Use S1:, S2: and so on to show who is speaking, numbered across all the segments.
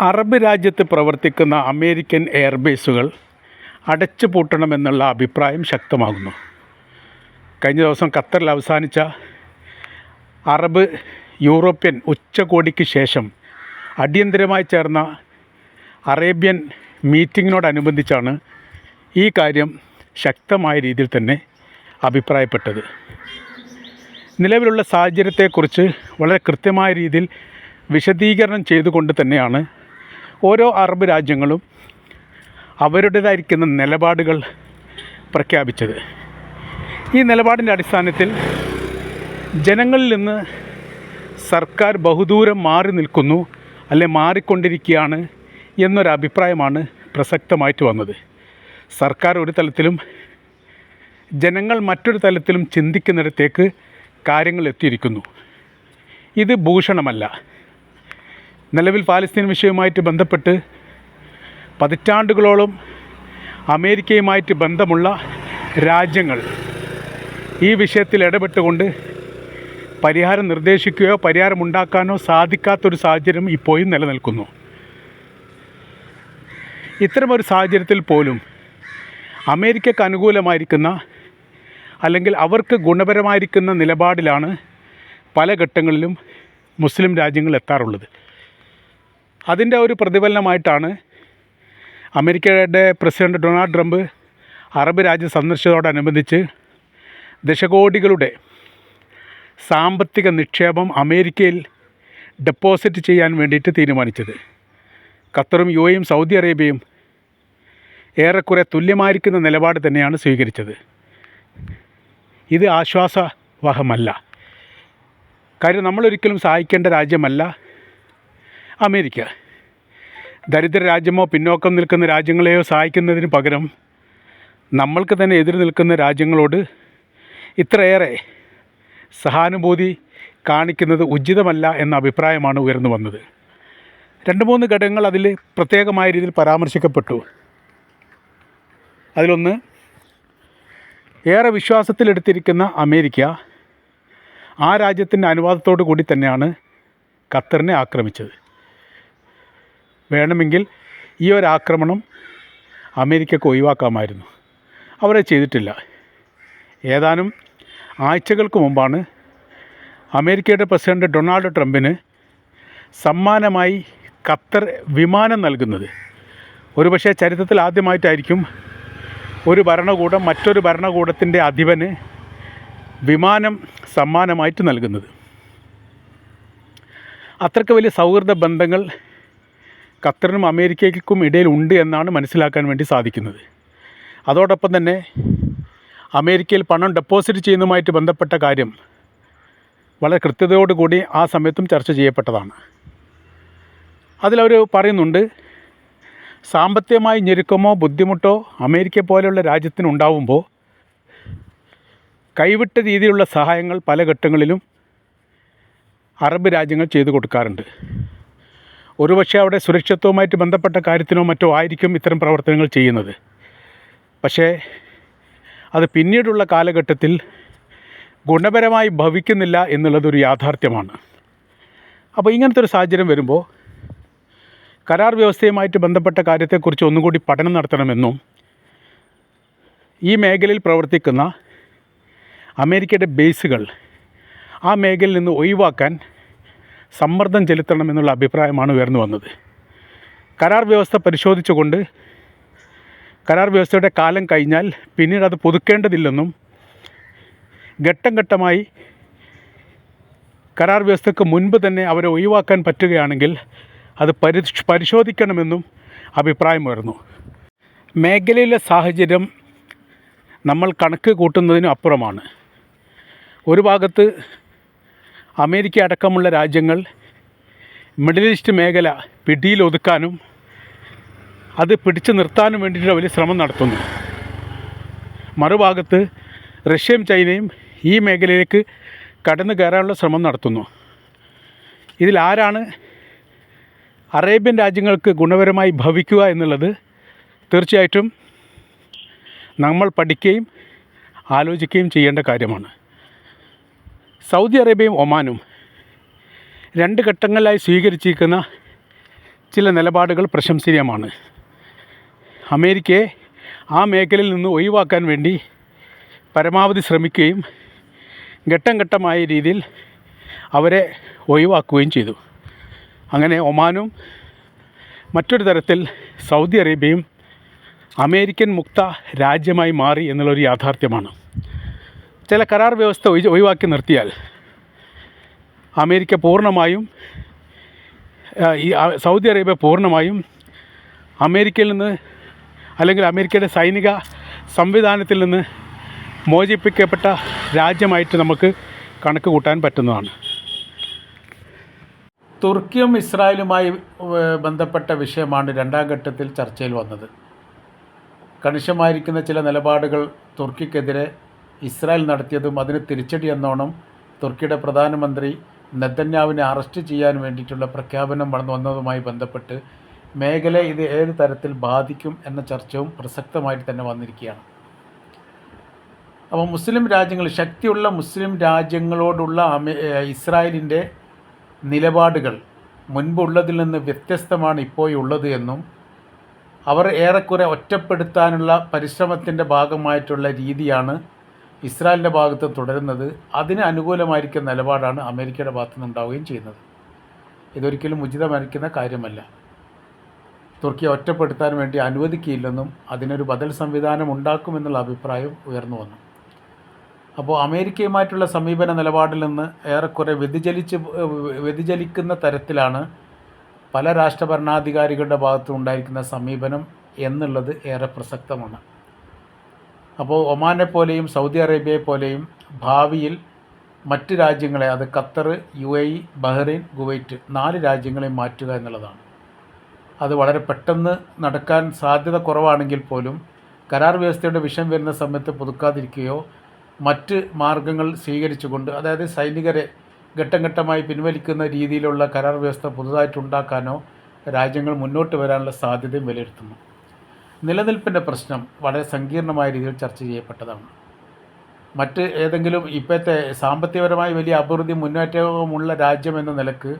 S1: Arab രാജ്യത്ത് പ്രവർത്തിക്കുന്ന American എയർബേസുകൾ അടച്ചു പൂട്ടണമെന്നുള്ള അഭിപ്രായം ശക്തമാകുന്നു. കഴിഞ്ഞ ദിവസം ഖത്തറിൽ അവസാനിച്ച അറബ് യൂറോപ്യൻ ഉച്ചകോടിക്ക് ശേഷം അടിയന്തരമായി ചേർന്ന അറേബ്യൻ മീറ്റിങ്ങിനോടനുബന്ധിച്ചാണ് ഈ കാര്യം ശക്തമായ രീതിയിൽ തന്നെ അഭിപ്രായപ്പെട്ടത്. നിലവിലുള്ള സാഹചര്യത്തെക്കുറിച്ച് വളരെ കൃത്യമായ രീതിയിൽ വിശദീകരണം ചെയ്തുകൊണ്ട് തന്നെയാണ് ഓരോ അറബ് രാജ്യങ്ങളും അവരുടേതായിരിക്കുന്ന നിലപാടുകൾ പ്രഖ്യാപിച്ചത്. ഈ നിലപാടിന്റെ അടിസ്ഥാനത്തിൽ ജനങ്ങളിൽ നിന്ന് സർക്കാർ ബഹുദൂരം മാറി നിൽക്കുന്നു അല്ലെ മാറിക്കൊണ്ടിരിക്കുകയാണ് എന്നൊരു അഭിപ്രായമാണ് പ്രസക്തമായിട്ട് വന്നത്. സർക്കാർ ഒരു തലത്തിലും ജനങ്ങൾ മറ്റൊരു തലത്തിലും ചിന്തിക്കുന്നിടത്തേക്ക് കാര്യങ്ങൾ എത്തിയിരിക്കുന്നു. ഇത് ഭൂഷണമല്ല. നിലവിൽ പാലസ്തീൻ വിഷയവുമായിട്ട് ബന്ധപ്പെട്ട് പതിറ്റാണ്ടുകളോളം അമേരിക്കയുമായിട്ട് ബന്ധമുള്ള രാജ്യങ്ങൾ ഈ വിഷയത്തിൽ ഇടപെട്ടുകൊണ്ട് പരിഹാരം നിർദ്ദേശിക്കുകയോ പരിഹാരമുണ്ടാക്കാനോ സാധിക്കാത്തൊരു സാഹചര്യം ഇപ്പോഴും നിലനിൽക്കുന്നു. ഇത്തരമൊരു സാഹചര്യത്തിൽ പോലും അമേരിക്കക്ക് അനുകൂലമായിരിക്കുന്ന അല്ലെങ്കിൽ അവർക്ക് ഗുണപരമായിരിക്കുന്ന നിലപാടിലാണ് പല ഘട്ടങ്ങളിലും മുസ്ലിം രാജ്യങ്ങൾ എത്താറുള്ളത്. അതിന്റെ ഒരു പ്രതിഫലനമായിട്ടാണ് അമേരിക്കയുടെ പ്രസിഡന്റ് ഡൊണാൾഡ് ട്രംപ് അറബ് രാജ്യം സന്ദർശിച്ചതോടനുബന്ധിച്ച് ദശകോടികളുടെ സാമ്പത്തിക നിക്ഷേപം അമേരിക്കയിൽ ഡെപ്പോസിറ്റ് ചെയ്യാൻ വേണ്ടിയിട്ട് തീരുമാനിച്ചത്. ഖത്തറും യു എയും സൗദി അറേബ്യയും ഏറെക്കുറെ തുല്യമായിരിക്കുന്ന നിലപാട് തന്നെയാണ് സ്വീകരിച്ചത്. ഇത് ആശ്വാസവഹമല്ല. കാര്യം നമ്മളൊരിക്കലും സഹായിക്കേണ്ട രാജ്യമല്ല. അമേരിക്ക. ദരിദ്ര രാജ്യമോ പിന്നോക്കം നിൽക്കുന്ന രാജ്യങ്ങളെയോ സഹായിക്കുന്നതിന് പകരം നമ്മൾക്ക് തന്നെ എതിർ നിൽക്കുന്ന രാജ്യങ്ങളോട് ഇത്രയേറെ സഹാനുഭൂതി കാണിക്കുന്നത് ഉചിതമല്ല എന്ന അഭിപ്രായമാണ് ഉയർന്നു വന്നത്. രണ്ട് മൂന്ന് ഘടകങ്ങൾ അതിൽ പ്രത്യേകമായ രീതിയിൽ പരാമർശിക്കപ്പെട്ടു. അതിലൊന്ന് ഏറെ വിശ്വാസത്തിലെടുത്തിരിക്കുന്ന അമേരിക്ക ആ രാജ്യത്തിന്റെ അനുവാദത്തോടു കൂടി തന്നെയാണ് ഖത്തറിനെ ആക്രമിച്ചത്. വേണമെങ്കിൽ ഈ ഒരു ആക്രമണം അമേരിക്കക്ക് ഒഴിവാക്കാമായിരുന്നു. അവരെ ചെയ്തിട്ടില്ല. ഏതാനും ആഴ്ചകൾക്ക് മുമ്പാണ് അമേരിക്കയുടെ പ്രസിഡന്റ് ഡൊണാൾഡ് ട്രംപിന് സമ്മാനമായി ഖത്തർ വിമാനം നൽകുന്നത്. ഒരുപക്ഷെ ചരിത്രത്തിൽ ആദ്യമായിട്ടായിരിക്കും ഒരു ഭരണകൂടം മറ്റൊരു ഭരണകൂടത്തിന്റെ അധിപന് വിമാനം സമ്മാനമായിട്ട് നൽകുന്നത്. അത്രയ്ക്ക് വലിയ സൗഹൃദ ബന്ധങ്ങൾ ഖത്തറിനും അമേരിക്കയ്ക്കും ഇടയിൽ ഉണ്ട് എന്നാണ് മനസ്സിലാക്കാൻ വേണ്ടി സാധിക്കുന്നത്. അതോടൊപ്പം തന്നെ അമേരിക്കയിൽ പണം ഡെപ്പോസിറ്റ് ചെയ്യുന്നതുമായിട്ട് ബന്ധപ്പെട്ട കാര്യം വളരെ കൃത്യതയോടുകൂടി ആ സമയത്തും ചർച്ച ചെയ്യപ്പെട്ടതാണ്. അതിലവർ പറയുന്നുണ്ട് സാമ്പത്തികമായി ഞെരുക്കമോ ബുദ്ധിമുട്ടോ അമേരിക്ക പോലെയുള്ള രാജ്യത്തിനുണ്ടാവുമ്പോൾ കൈവിട്ട രീതിയിലുള്ള സഹായങ്ങൾ പല ഘട്ടങ്ങളിലും അറബ് രാജ്യങ്ങൾ ചെയ്തു കൊടുക്കാറുണ്ട്. ഒരുപക്ഷെ അവിടെ സുരക്ഷിതത്വവുമായിട്ട് ബന്ധപ്പെട്ട കാര്യത്തിനോ മറ്റോ ആയിരിക്കും ഇത്തരം പ്രവർത്തനങ്ങൾ ചെയ്യുന്നത്. പക്ഷേ അത് പിന്നീടുള്ള കാലഘട്ടത്തിൽ ഗുണപരമായി ഭവിക്കുന്നില്ല എന്നുള്ളതൊരു യാഥാർത്ഥ്യമാണ്. അപ്പോൾ ഇങ്ങനത്തെ ഒരു സാഹചര്യം വരുമ്പോൾ കരാർ വ്യവസ്ഥയുമായിട്ട് ബന്ധപ്പെട്ട കാര്യത്തെക്കുറിച്ച് ഒന്നുകൂടി പഠനം നടത്തണമെന്നും ഈ മേഖലയിൽ പ്രവർത്തിക്കുന്ന അമേരിക്കയുടെ ബേസുകൾ ആ മേഖലയിൽ നിന്ന് ഒഴിവാക്കാൻ സമ്മർദ്ദം ചെലുത്തണമെന്നുള്ള അഭിപ്രായമാണ് ഉയർന്നു വന്നത്. കരാർ വ്യവസ്ഥ പരിശോധിച്ചുകൊണ്ട് കരാർ വ്യവസ്ഥയുടെ കാലം കഴിഞ്ഞാൽ പിന്നീട് അത് പുതുക്കേണ്ടതില്ലെന്നും ഘട്ടം ഘട്ടമായി കരാർ വ്യവസ്ഥയ്ക്ക് മുൻപ് തന്നെ അവരെ ഒഴിവാക്കാൻ പറ്റുകയാണെങ്കിൽ അത് പരി പരിശോധിക്കണമെന്നും അഭിപ്രായമുയർന്നു മേഖലയിലെ സാഹചര്യം നമ്മൾ കണക്ക് കൂട്ടുന്നതിനും അപ്പുറമാണ്. ഒരു ഭാഗത്ത് അമേരിക്ക അടക്കമുള്ള രാജ്യങ്ങൾ മിഡിൽ ഈസ്റ്റ് മേഖല പിടിയിലൊതുക്കാനും അത് പിടിച്ചു നിർത്താനും വേണ്ടിയിട്ട് വലിയ ശ്രമം നടത്തുന്നു. മറുഭാഗത്ത് റഷ്യയും ചൈനയും ഈ മേഖലയിലേക്ക് കടന്നു കയറാനുള്ള ശ്രമം നടത്തുന്നു. ഇതിൽ ആരാണ് അറേബ്യൻ രാജ്യങ്ങൾക്ക് ഗുണപരമായി ഭവിക്കുക എന്നുള്ളത് തീർച്ചയായിട്ടും നമ്മൾ പഠിക്കുകയും ആലോചിക്കുകയും ചെയ്യേണ്ട കാര്യമാണ്. സൗദി അറേബ്യയും ഒമാനും രണ്ട് ഘട്ടങ്ങളിലായി സ്വീകരിച്ചിരിക്കുന്ന ചില നിലപാടുകൾ പ്രശംസനീയമാണ്. അമേരിക്കയെ ആ മേഖലയിൽ നിന്ന് ഒഴിവാക്കാൻ വേണ്ടി പരമാവധി ശ്രമിക്കുകയും ഘട്ടം ഘട്ടമായ രീതിയിൽ അവരെ ഒഴിവാക്കുകയും ചെയ്തു. അങ്ങനെ ഒമാനും മറ്റൊരു തരത്തിൽ സൗദി അറേബ്യയും അമേരിക്കൻ മുക്ത രാജ്യമായി മാറി എന്നുള്ളൊരു യാഥാർത്ഥ്യമാണ്. ചില കരാർ വ്യവസ്ഥ ഒഴി- ഒഴിവാക്കി നിർത്തിയാൽ അമേരിക്ക പൂർണമായും ഈ സൗദി അറേബ്യ പൂർണമായും അമേരിക്കയിൽ നിന്ന് അല്ലെങ്കിൽ അമേരിക്കയുടെ സൈനിക സംവിധാനത്തിൽ നിന്ന് മോചിപ്പിക്കപ്പെട്ട രാജ്യമായിട്ട് നമുക്ക് കണക്ക് കൂട്ടാൻ പറ്റുന്നതാണ്. തുർക്കിയും ഇസ്രായേലുമായി ബന്ധപ്പെട്ട വിഷയമാണ് രണ്ടാം ഘട്ടത്തിൽ ചർച്ചയിൽ വന്നത്. കണിശമായിരിക്കുന്ന ചില നിലപാടുകൾ തുർക്കിക്കെതിരെ ഇസ്രായേൽ നടത്തിയതും അതിന് തിരിച്ചടി എന്നോണം തുർക്കിയുടെ പ്രധാനമന്ത്രി നെതന്യാവിനെ അറസ്റ്റ് ചെയ്യാൻ വേണ്ടിയിട്ടുള്ള പ്രഖ്യാപനം വന്നതുമായി ബന്ധപ്പെട്ട് മേഖല ഇത് ഏത് തരത്തിൽ ബാധിക്കും എന്ന ചർച്ചയും പ്രസക്തമായിട്ട് തന്നെ വന്നിരിക്കുകയാണ്. അപ്പോൾ മുസ്ലിം രാജ്യങ്ങൾ ശക്തിയുള്ള മുസ്ലിം രാജ്യങ്ങളോടുള്ള ഇസ്രായേലിന്റെ നിലപാടുകൾ മുൻപുള്ളതിൽ നിന്ന് വ്യത്യസ്തമാണ് ഇപ്പോഴുള്ളത് എന്നും അവർ ഏറെക്കുറെ ഒറ്റപ്പെടുത്താനുള്ള പരിശ്രമത്തിന്റെ ഭാഗമായിട്ടുള്ള രീതിയാണ് ഇസ്രായേലിന്റെ ഭാഗത്ത് തുടരുന്നത് അതിന് അനുകൂലമായിരിക്കുന്ന നിലപാടാണ് അമേരിക്കയുടെ ഭാഗത്തു നിന്നുണ്ടാവുകയും ചെയ്യുന്നത്. ഇതൊരിക്കലും ഉചിതമായിരിക്കുന്ന കാര്യമല്ല. തുർക്കിയെ ഒറ്റപ്പെടുത്താൻ വേണ്ടി അനുവദിക്കില്ലെന്നും അതിനൊരു ബദൽ സംവിധാനം ഉണ്ടാക്കുമെന്നുള്ള അഭിപ്രായം ഉയർന്നു വന്നു. അപ്പോൾ അമേരിക്കയുമായിട്ടുള്ള സമീപന നിലപാടിൽ നിന്ന് ഏറെക്കുറെ വ്യതിചലിച്ച് വ്യതിചലിക്കുന്ന തരത്തിലാണ് പല രാഷ്ട്രഭരണാധികാരികളുടെ ഭാഗത്തുണ്ടായിരിക്കുന്ന സമീപനം എന്നുള്ളത് ഏറെ പ്രസക്തമാണ്. അപ്പോൾ ഒമാനെ പോലെയും സൗദി അറേബ്യയെ പോലെയും ഭാവിയിൽ മറ്റ് രാജ്യങ്ങളെ അത് Qatar U A E Bahrain Kuwait നാല് രാജ്യങ്ങളെ മാറ്റുക എന്നുള്ളതാണ്. അത് വളരെ പെട്ടെന്ന് നടക്കാൻ സാധ്യത കുറവാണെങ്കിൽ പോലും കരാർ വ്യവസ്ഥയുടെ വിഷം വരുന്ന സമയത്ത് പുതുക്കാതിരിക്കുകയോ മറ്റ് മാർഗങ്ങൾ സ്വീകരിച്ചുകൊണ്ട് അതായത് സൈനികരെ ഘട്ടം ഘട്ടമായി പിൻവലിക്കുന്ന രീതിയിലുള്ള കരാർ വ്യവസ്ഥ പുതുതായിട്ടുണ്ടാക്കാനോ രാജ്യങ്ങൾ മുന്നോട്ട് വരാനുള്ള സാധ്യതയും വിലയിരുത്തുന്നു. നിലനിൽപ്പിന്റെ പ്രശ്നം വളരെ സങ്കീർണമായ രീതിയിൽ ചർച്ച ചെയ്യപ്പെട്ടതാണ്. മറ്റ് ഏതെങ്കിലും ഇപ്പോഴത്തെ സാമ്പത്തികപരമായി വലിയ അഭിവൃദ്ധി മുന്നേറ്റവുമുള്ള രാജ്യം എന്ന നിലയ്ക്ക്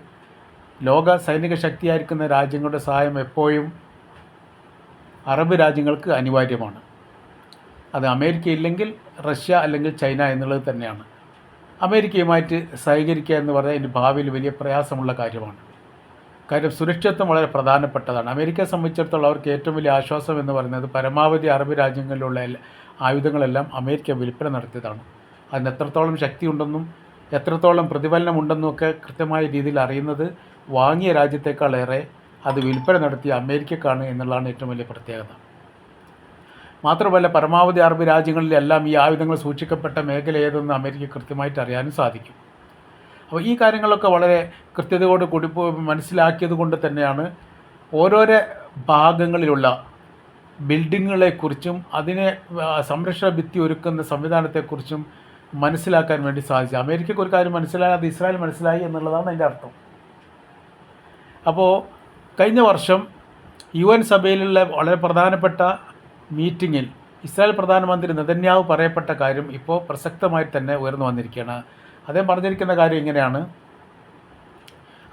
S1: ലോക സൈനിക ശക്തിയായിരിക്കുന്ന രാജ്യങ്ങളുടെ സഹായം എപ്പോഴും അറബ് രാജ്യങ്ങൾക്ക് അനിവാര്യമാണ്. അത് അമേരിക്ക ഇല്ലെങ്കിൽ റഷ്യ അല്ലെങ്കിൽ ചൈന എന്നുള്ളത് തന്നെയാണ്. അമേരിക്കയുമായിട്ട് സഹകരിക്കുക എന്ന് പറഞ്ഞാൽ ഇതിന്റെ ഭാവിയിൽ വലിയ പ്രയാസമുള്ള കാര്യമാണ്. കാര്യം സുരക്ഷിതത്വം വളരെ പ്രധാനപ്പെട്ടതാണ്. അമേരിക്കയെ സംബന്ധിച്ചിടത്തോളം അവർക്ക് ഏറ്റവും വലിയ ആശ്വാസം എന്ന് പറയുന്നത് പരമാവധി അറബ് രാജ്യങ്ങളിലുള്ള ആയുധങ്ങളെല്ലാം അമേരിക്ക വിൽപ്പന നടത്തിയതാണ്. അതിന് എത്രത്തോളം ശക്തിയുണ്ടെന്നും എത്രത്തോളം പ്രതിഫലനമുണ്ടെന്നും ഒക്കെ കൃത്യമായ രീതിയിൽ അറിയുന്നത് വാങ്ങിയ രാജ്യത്തേക്കാളേറെ അത് വിൽപ്പന നടത്തിയ അമേരിക്കക്കാണ് എന്നുള്ളതാണ് ഏറ്റവും വലിയ പ്രത്യേകത. മാത്രമല്ല പരമാവധി അറബ് രാജ്യങ്ങളിലെല്ലാം ഈ ആയുധങ്ങൾ സൂക്ഷിക്കപ്പെട്ട മേഖല ഏതെന്ന് അമേരിക്ക കൃത്യമായിട്ട് അറിയാനും സാധിക്കും. അപ്പോൾ ഈ കാര്യങ്ങളൊക്കെ വളരെ കൃത്യതയോട് കൂടി മനസ്സിലാക്കിയത് കൊണ്ട് തന്നെയാണ് ഓരോരോ ഭാഗങ്ങളിലുള്ള ബിൽഡിങ്ങുകളെക്കുറിച്ചും അതിനെ സംരക്ഷണ ഭിത്തി ഒരുക്കുന്ന സംവിധാനത്തെക്കുറിച്ചും മനസ്സിലാക്കാൻ വേണ്ടി സാധിച്ചു. അമേരിക്കയ്ക്ക് ഒരു കാര്യം മനസ്സിലായി അത് ഇസ്രായേൽ മനസ്സിലായി എന്നുള്ളതാണ് അതിന്റെ അർത്ഥം. അപ്പോൾ കഴിഞ്ഞ വർഷം യു എൻ സഭയിലുള്ള വളരെ പ്രധാനപ്പെട്ട മീറ്റിങ്ങിൽ ഇസ്രായേൽ പ്രധാനമന്ത്രി നെതന്യാവ് പറയപ്പെട്ട കാര്യം ഇപ്പോൾ പ്രസക്തമായി തന്നെ ഉയർന്നു വന്നിരിക്കുകയാണ്. അദ്ദേഹം പറഞ്ഞിരിക്കുന്ന കാര്യം ഇങ്ങനെയാണ്.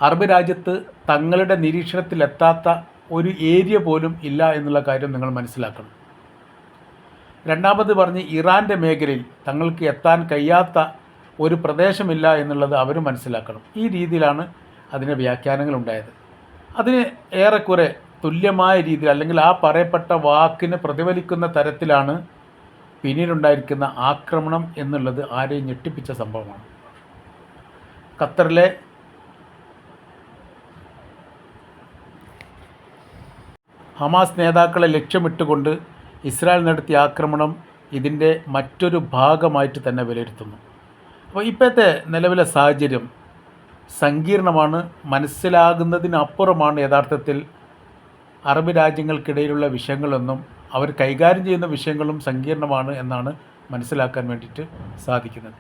S1: അറബ് രാജ്യത്ത് തങ്ങളുടെ നിരീക്ഷണത്തിലെത്താത്ത ഒരു ഏരിയ പോലും ഇല്ല എന്നുള്ള കാര്യം നിങ്ങൾ മനസ്സിലാക്കണം. രണ്ടാമത് പറഞ്ഞ് ഇറാന്റെ മേഖലയിൽ തങ്ങൾക്ക് എത്താൻ കഴിയാത്ത ഒരു പ്രദേശമില്ല എന്നുള്ളത് അവർ മനസ്സിലാക്കണം. ഈ രീതിയിലാണ് അതിന് വ്യാഖ്യാനങ്ങൾ ഉണ്ടായത് അതിന് ഏറെക്കുറെ തുല്യമായ രീതിയിൽ അല്ലെങ്കിൽ ആ പറയപ്പെട്ട വാക്കിന് പ്രതിഫലിക്കുന്ന തരത്തിലാണ് പിന്നീടുണ്ടായിരിക്കുന്ന ആക്രമണം എന്നുള്ളത് ആരെയും ഞെട്ടിപ്പിച്ച സംഭവമാണ്. ഖത്തറിലെ ഹമാസ് നേതാക്കളെ ലക്ഷ്യമിട്ടുകൊണ്ട് ഇസ്രായേൽ നടത്തിയ ആക്രമണം ഇതിന്റെ മറ്റൊരു ഭാഗമായിട്ട് തന്നെ വിലയിരുത്തുന്നു. അപ്പോൾ ഇപ്പോഴത്തെ നിലവിലെ സാഹചര്യം സങ്കീർണമാണ് മനസ്സിലാകുന്നതിനപ്പുറമാണ് യഥാർത്ഥത്തിൽ അറബ് രാജ്യങ്ങൾക്കിടയിലുള്ള വിഷയങ്ങളെന്നും അവർ കൈകാര്യം ചെയ്യുന്ന വിഷയങ്ങളും സങ്കീർണമാണ് എന്നാണ് മനസ്സിലാക്കാൻ വേണ്ടിയിട്ട് സാധിക്കുന്നത്.